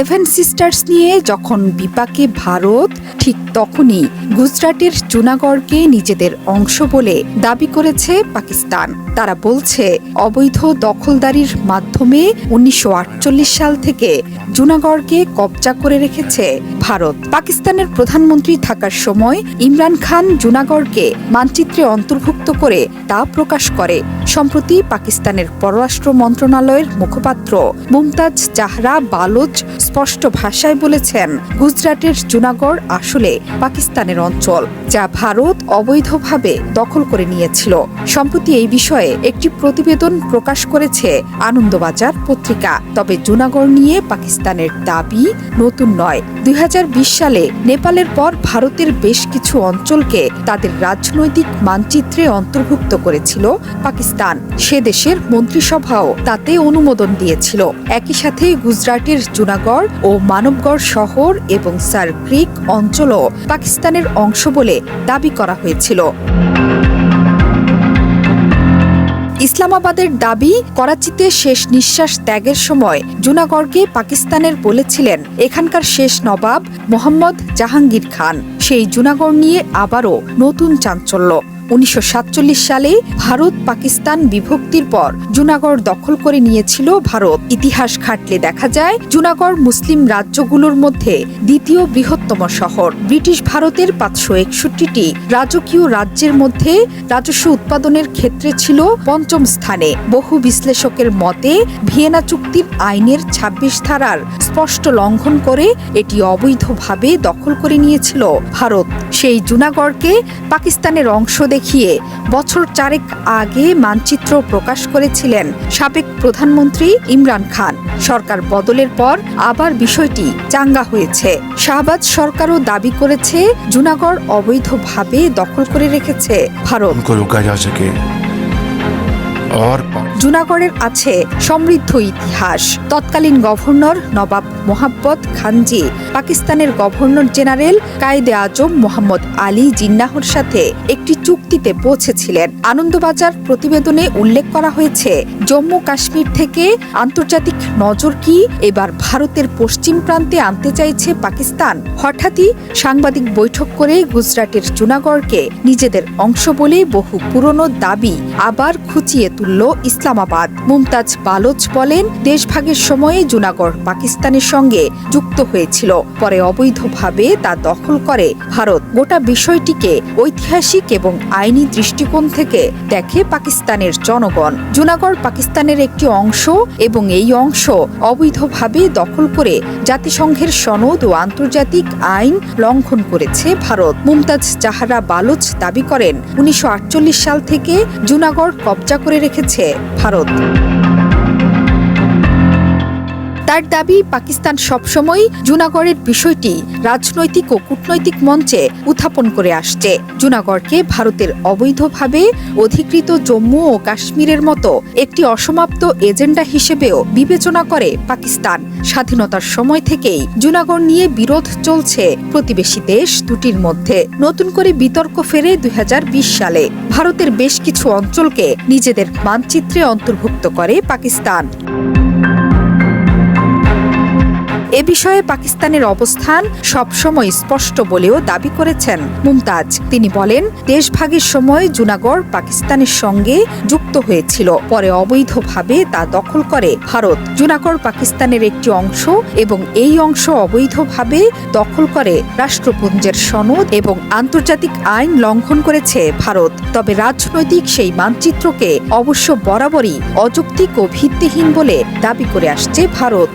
Seven sisters নিয়ে যখন বিপাকে ভারত, ঠিক তখনই গুজরাটের জুনাগড়কে নিজেদের অংশ বলে দাবি করেছে পাকিস্তান। তারা বলছে, অবৈধ দখলদারির মাধ্যমে উনিশশো আটচল্লিশ সাল থেকে জুনাগড়কে কবজা করে রেখেছে ভারত। পাকিস্তানের প্রধানমন্ত্রী থাকার সময় ইমরান খান জুনাগড়কে মানচিত্রে অন্তর্ভুক্ত করে তা প্রকাশ করে। সম্প্রতি পাকিস্তানের পররাষ্ট্র মন্ত্রণালয়ের মুখপাত্র মুমতাজ জাহরা বালোচ স্পষ্ট ভাষায় বলেছেন, গুজরাটের জুনাগড় আসলে পাকিস্তানের অঞ্চল, যা ভারত অবৈধভাবে দখল করে নিয়েছিল। সম্প্রতি এই বিষয়ে একটি প্রতিবেদন প্রকাশ করেছে আনন্দবাজার পত্রিকা। তবে জুনাগড় নিয়ে পাকিস্তানের দাবি নতুন নয়। দুই সালে নেপালের পর ভারতের বেশ কিছু অঞ্চলকে তাদের রাজনৈতিক মানচিত্রে অন্তর্ভুক্ত করেছিল পাকিস্তান। সে দেশের মন্ত্রিসভাও তাতে অনুমোদন দিয়েছিল। একই সাথে গুজরাটের জুনাগড় ও মানবগড় শহর এবং সার ক্রিক অঞ্চলও পাকিস্তানের অংশ বলে দাবি করা হয়েছিল। ইসলামাবাদের দাবি, করাচিতে শেষ নিঃশ্বাস ত্যাগের সময় জুনাগড়কে পাকিস্তানের বলেছিলেন, এখানকার শেষ নবাব মোহাম্মদ জাহাঙ্গীর খান। সেই জুনাগড় নিয়ে আবারও নতুন চাঞ্চল্য। উনিশশো সাতচল্লিশ সালে ভারত পাকিস্তান বিভক্তির পর জুনাগড় দখল করে নিয়েছিল ভারত। ইতিহাস ঘাটলে দেখা যায়, জুনাগড় মুসলিম রাজ্যগুলোর মধ্যে দ্বিতীয় বৃহত্তম শহর। ব্রিটিশ ভারতের পাঁচশো একষট্টিটি রাজকীয় রাজ্যের মধ্যে রাজস্ব উৎপাদনের ক্ষেত্রে ছিল পঞ্চম স্থানে। বহু বিশ্লেষকের মতে, ভিয়েনা চুক্তির আইনের ২৬ ধারার স্পষ্ট লঙ্ঘন করে এটি অবৈধভাবে দখল করে নিয়েছিল ভারত। সেই জুনাগড়কে পাকিস্তানের অংশ দেখিয়ে বছর চারেক আগে মানচিত্র প্রকাশ করেছিলেন সাবেক প্রধানমন্ত্রী ইমরান খান। সরকার বদলের পর আবার বিষয়টি চাঙ্গা হয়েছে। শাহবাজ সরকারও দাবি করেছে, জুনাগড় অবৈধভাবে দখল করে রেখেছে ভারত। জুনাগড়ের আছে সমৃদ্ধ ইতিহাস। তৎকালীন গভর্নর নবাব মোহাব্বত খানজি, পাকিস্তানের গভর্নর জেনারেল কায়েদে আজম মোহাম্মদ আলী জিন্নাহর সাথে একটি চুক্তিতে পৌঁছেছিলেন। আনন্দবাজার প্রতিবেদনে উল্লেখ করা হয়েছে, জম্মু কাশ্মীর থেকে আন্তর্জাতিক নজর কি? এবার ভারতের পশ্চিম প্রান্তে আনতে চাইছে পাকিস্তান। হঠাৎই সাংবাদিক বৈঠক করে গুজরাটের জুনাগড়কে নিজেদের অংশ বলে বহু পুরনো দাবি আবার খুঁচিয়ে তুলল ইসলামাবাদ। মুমতাজ বালোচ বলেন, দেশভাগের সময়ে জুনাগড় পাকিস্তানের সঙ্গে যুক্ত হয়েছিল। পরে অবৈধভাবে তা দখল করে ভারত। গোটা বিষয়টিকে ঐতিহাসিক এবং আইনি দৃষ্টিকোণ থেকে দেখে পাকিস্তানের জনগণ। জুনাগড় পাকিস্তানের একটি অংশ এবং এই অংশ অবৈধভাবে দখল করে জাতিসংঘের সনদ ও আন্তর্জাতিক আইন লঙ্ঘন করেছে ভারত। মুমতাজ জাহারা বালোচ দাবি করেন, উনিশশো আটচল্লিশ সাল থেকে জুনাগড় কবজা করে রেখেছে ভারত। তার দাবি, পাকিস্তান সবসময় জুনাগড়ের বিষয়টি রাজনৈতিক ও কূটনৈতিক মঞ্চে উত্থাপন করে আসছে। জুনাগড়কে ভারতের অবৈধভাবে অধিকৃত জম্মু ও কাশ্মীরের মতো একটি অসমাপ্ত এজেন্ডা হিসেবেও বিবেচনা করে পাকিস্তান। স্বাধীনতার সময় থেকেই জুনাগড় নিয়ে বিরোধ চলছে প্রতিবেশী দেশ দুটির মধ্যে। নতুন করে বিতর্ক ফেরে দু হাজার বিশ সালে। ভারতের বেশ কিছু অঞ্চলকে নিজেদের মানচিত্রে অন্তর্ভুক্ত করে পাকিস্তান। বিষয়ে পাকিস্তানের অবস্থান সবসময় স্পষ্ট বলেও দাবি করেছেন মুমতাজ। তিনি বলেন, দেশভাগের সময় জুনাগড় পাকিস্তানের সঙ্গে যুক্ত হয়েছিল। পরে অবৈধভাবে তা দখল করে ভারত। জুনাগড় পাকিস্তানের একটি অংশ এবং এই অংশ অবৈধভাবে দখল করে রাষ্ট্রপুঞ্জের সনদ এবং আন্তর্জাতিক আইন লঙ্ঘন করেছে ভারত। তবে রাজনৈতিক সেই মানচিত্রকে অবশ্য বরাবরই অযৌক্তিক ও ভিত্তিহীন বলে দাবি করে আসছে ভারত।